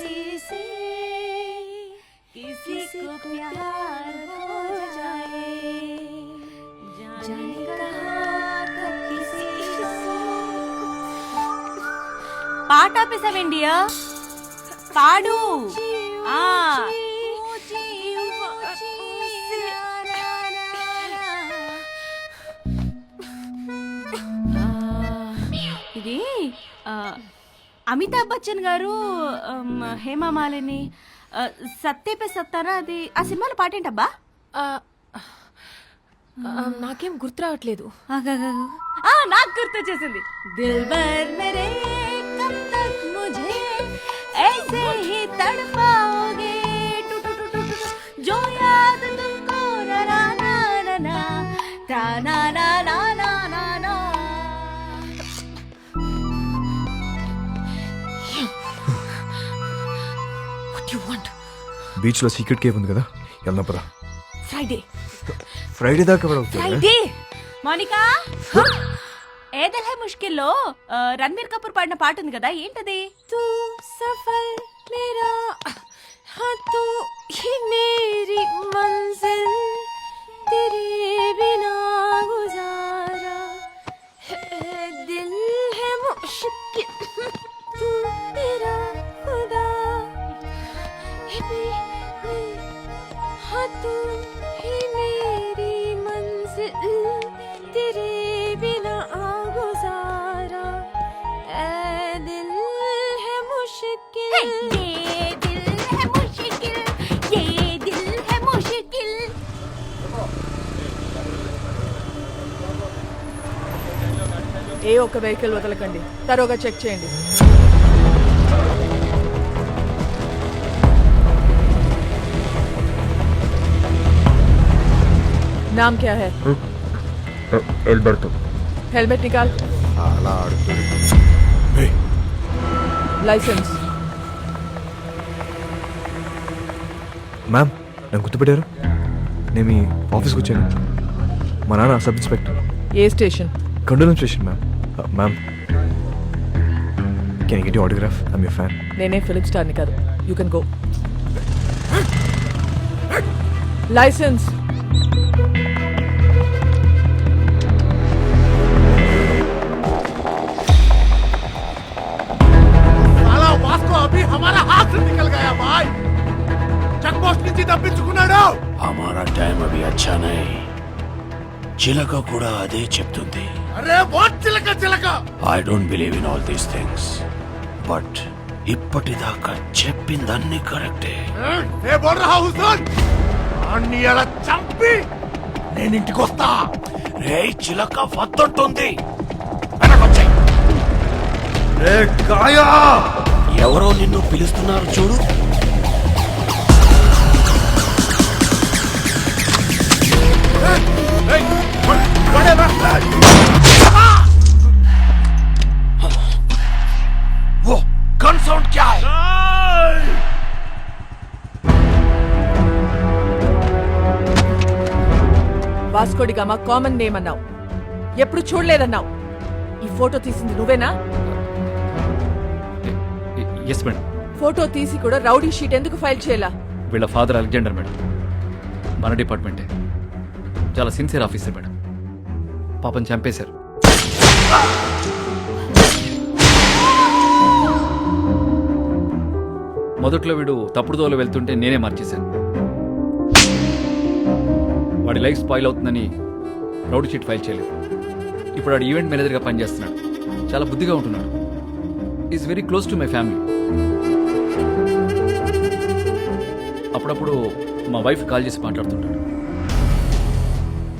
किसी से किसी को प्यार हो जाए। जाने कहा किसी से पार्ट ऑफ़ इंडिया। पाडू। हाँ అమితాబ్ బచ్చన్ గారు ఆమ్, హేమా మాలిని ఆ, సత్తే పే సత్తారా అది ఆ సినిమాలో పాటేంటబ్బా ఆ, ఆ, నాకేం గుర్తు రావట్లేదు. నాకు గుర్తొచ్చేసింది. దిల్ బర్ మేరే బీచ్లో సీక్రెట్ కేవ్ ఉంది కదా వెళ్దాం ఫ్రైడే. ఫ్రైడే దాకా ఫ్రైడే. మోనికా ఏదల్ హై ముష్కిల్లో రణబీర్ కపూర్ పాడిన పాట ఉంది కదా ఏంటది? తూ ఏ ఒక్క వెహికల్ వదలకండి తరోగా చెక్ చేయండి. नाम क्या है ఎల్బర్తో हेलमेट निकाल అలా ఆడుతుంది ఏయ్, लाइसेंस మ్యామ్ నన్ను గుర్తుపెట్టారు నేను మీ ఆఫీస్కి వచ్చాను మా నాన్న సబ్ ఇన్స్పెక్టర్ ఏ station కండోలం station ma'am Uh, ma'am can get autograph I'm you fan నేనే ఫిలిప్ స్టార్ని కాదు యూ కెన్ గో లైసెన్స్ हमारा हाथ से निकल गया भाई చెక్ పోస్ట్ నుంచి తప్పించుకున్నాడు हमारा टाइम अभी अच्छा नहीं చిలక కూడా అదే చెప్తుంది అరే వాట్ చిలక చిలక I don't believe in all these things but ఇప్పటిదాకా చెప్పిందన్నీ కరెక్టే ఏ బోల్ రహా హుసన్ అన్ని అలా చంపి నేను ఇంటికి వస్తా రే చిలక వద్దంటుంది వెనకొచ్చాయి రే గాయా ఎవరో నిన్ను పిలుస్తున్నారు చూడు. వాస్కోడిగామా కామన్ నేమ్ అన్నావు. ఎప్పుడు చూడలేదన్నావు. ఈ ఫోటో తీసింది నువ్వేనా? ఎస్ మేడం ఫోటో తీసి కూడా రౌడీ షీట్ ఎందుకు ఫైల్ చేయాలా? వీళ్ళ ఫాదర్ అలెగ్జాండర్ మేడం మన డిపార్ట్మెంటే. చాలా సిన్సియర్ ఆఫీసర్ మేడం పాపం చంపేశారు. మొదట్లో వీడు తప్పుడు దోవలో వెళ్తుంటే నేనే మార్చేశాను. వాడి లైఫ్ స్పాయిల్ అవుతుందని రౌడ్ షీట్ ఫైల్ చేయలేదు. ఇప్పుడు వాడు ఈవెంట్ మేనేజర్గా పనిచేస్తున్నాడు. చాలా బుద్ధిగా ఉంటున్నాడు. Is very close to my family అప్పుడప్పుడు మా వైఫ్ కాల్ చేసి మాట్లాడుతుంటాడు.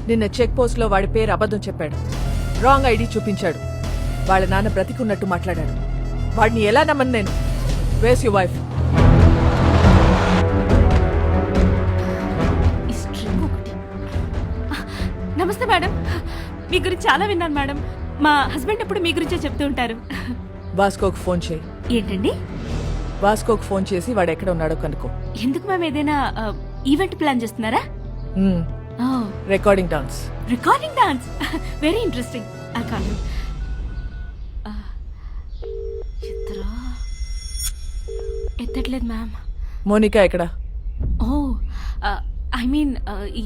నిన్న చెక్ పోస్ట్లో వాడి పేరు అబద్ధం చెప్పాడు. రాంగ్ ఐడి చూపించాడు. వాళ్ళ నాన్న బ్రతికున్నట్టు మాట్లాడాడు. వాడిని ఎలా నమ్మను నేను? వేస్ యు వైఫ్ నమస్తే మేడం. మీ గురించి చాలా విన్నాను మేడం. మా హస్బెండ్ ఎప్పుడు మీ గురించే చెప్తూ ఉంటారు. వాస్కోకి ఫోన్ చేయి. ఏంటండి? వాస్కోకి ఫోన్ చేసి వాడు ఎక్కడ ఉన్నాడో కనుక్కో. ఎందుకు మేము ఏదైనా ఈవెంట్ ప్లాన్ చేస్తున్నారా? Recording dance recording dance very interesting I call Chitra. ఎత్తట్లేదు ma'am. Monica ఎక్కడ? ఓ I mean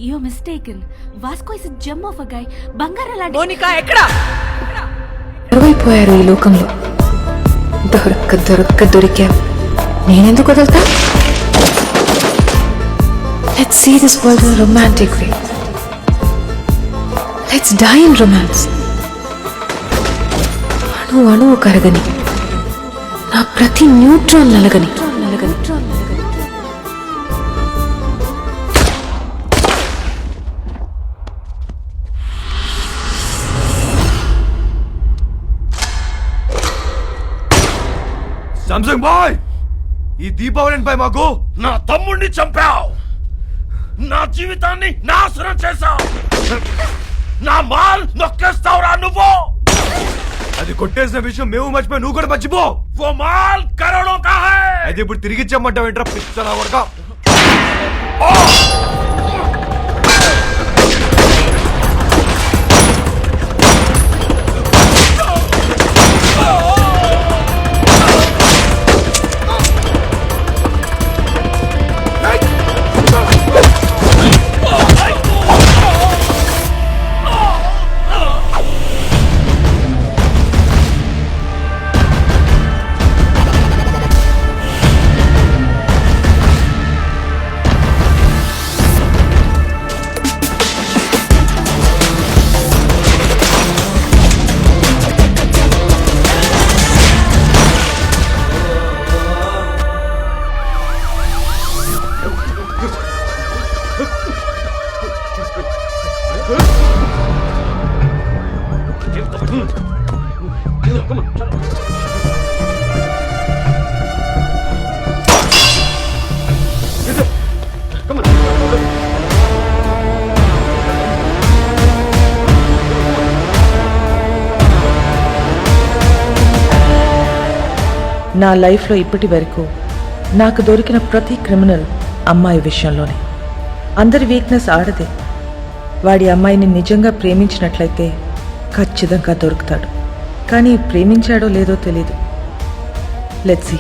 you mistaken Vasco is gem of a guy బంగారం లాంటి మోనికా ఎక్కడ? కరువైపోయారు ఈ లోకంలో. దొరక్క దొరక్క దొరికావు నేనెందుకు వదులుతా? Let's see this world in romantic way let's die in romance అణు అణువు కరగని. నా ప్రతి న్యూట్రాన్ నలగని. సంసంగ్ బాయ్ ఈ దీపావళిపై మాకు నా తమ్ముడిని చంపావు. నా జీవితాన్ని నాశనం చేశావు. నా మాల్ నొక్కేస్తావురా నువ్వు. అది కొట్టేసిన విషయం మేము మర్చిపోయి నువ్వు కూడా మర్చిపో. ఓ మాల్ కరోడో కా అది ఇప్పుడు తిరిగి ఇచ్చేయమంటావు ఏంట్రా పిచ్చలా నా లైఫ్లో ఇప్పటి వరకు నాకు దొరికిన ప్రతి క్రిమినల్ అమ్మాయి విషయంలోనే. అందరి వీక్నెస్ ఆడదే. వాడి అమ్మాయిని నిజంగా ప్రేమించినట్లయితే ఖచ్చితంగా దొరుకుతాడు. కానీ ప్రేమించాడో లేదో తెలీదు. లెట్సీ